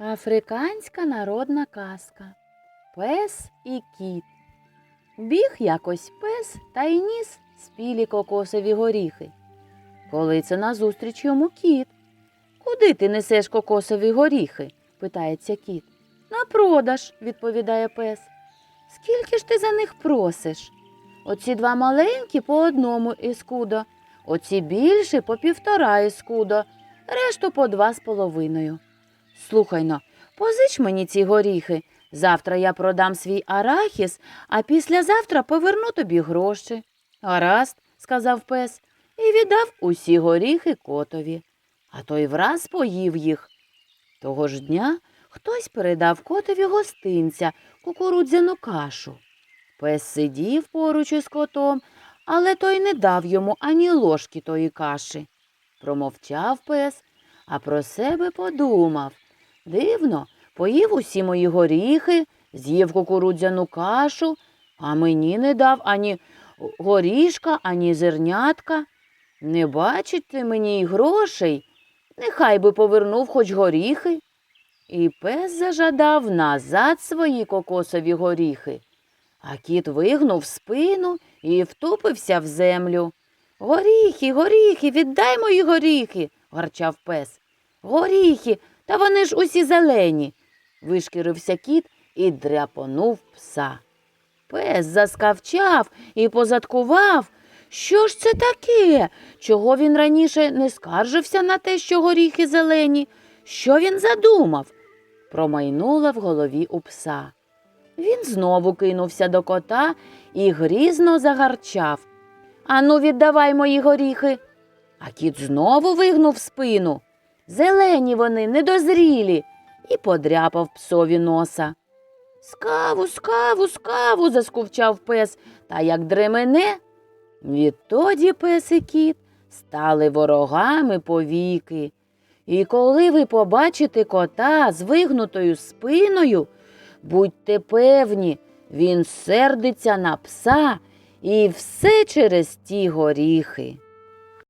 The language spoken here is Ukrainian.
Африканська народна казка Пес і кіт. Біг якось пес та й ніс спілі кокосові горіхи. Коли це назустріч йому кіт. Куди ти несеш кокосові горіхи? питається кіт. На продаж, відповідає пес. Скільки ж ти за них просиш? Оці два маленькі по одному іскудо, оці більші по півтора іскудо, решту по два з половиною. Слухай но, позич мені ці горіхи. Завтра я продам свій арахіс, а післязавтра поверну тобі гроші. Гаразд, сказав пес, і віддав усі горіхи котові. А той враз поїв їх. Того ж дня хтось передав котові гостинця, кукурудзяну кашу. Пес сидів поруч із котом, але той не дав йому ані ложки тої каші. Промовчав пес, а про себе подумав. Дивно, поїв усі мої горіхи, з'їв кукурудзяну кашу, а мені не дав ані горішка, ані зернятка. Не бачить ти мені й грошей, нехай би повернув хоч горіхи. І пес зажадав назад свої кокосові горіхи. А кіт вигнув спину і втупився в землю. Горіхи, горіхи, віддай мої горіхи, гарчав пес. Горіхи, та вони ж усі зелені. Вишкірився кіт і дряпонув пса. Пес заскавчав і позадкував. Що ж це таке? Чого він раніше не скаржився на те, що горіхи зелені? Що він задумав? Промайнула в голові у пса. Він знову кинувся до кота і грізно загарчав. Ану, віддавай мої горіхи. А кіт знову вигнув спину. Зелені вони, недозрілі, і подряпав псові носа. Скаву, скаву, скаву, заскувчав пес, та як дремене. Відтоді пес і кіт стали ворогами повіки. І коли ви побачите кота з вигнутою спиною, будьте певні, він сердиться на пса і все через ті горіхи.